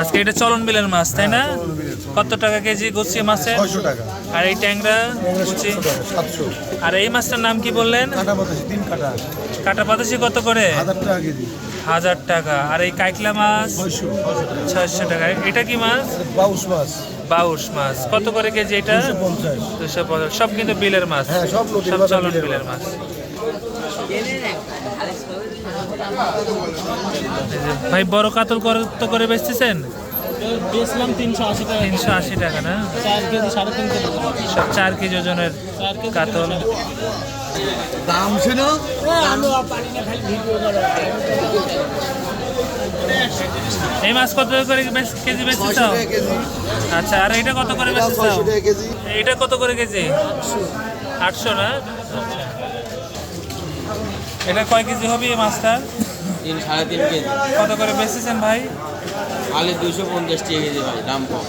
আজকে এটা চলন বিলের মাছ তাই না? কত টাকা কেজি গুছিয়ে মাছের? টাকা। আর এই ট্যাংরা গুচি আর এই মাছটার নাম কি বললেন? কাটা পাতাসি কত করে? হাজার টাকা আর এই কাইকলা মাছ? ছয়শো টাকা। এটা কি মাছ? বাউশ মাছ। বাউশ মাছ। কত করে কেজি এটা? দুশো পঞ্চাশ। সব কিন্তু বিলের মাছ। হ্যাঁ, সব চলন বিলের মাছ। ভাই বড় কাতল কত করে বেচতেছেন? বেচলাম তিনশো আশি টাকা। তিনশো আশি টাকা না? চার কেজি সাড়ে তিন কেজি। সব চার কেজি ওজনের কাতল। দাম ছিল এই মাছ কত করে বেচ- কেজি বেচতেছ? কেজি। আচ্ছা আর এটা কত করে বেচতেছ? ছয়শো এটা কত করে কেজি? আটশো না? আচ্ছা। এটা কয় কেজি হবে এই মাছটা? তিন সাড়ে তিন কেজি। কত করে বেচতেছেন ভাই? আলু দুশো পঞ্চাশ টাকা কেজি ভাই দাম কম।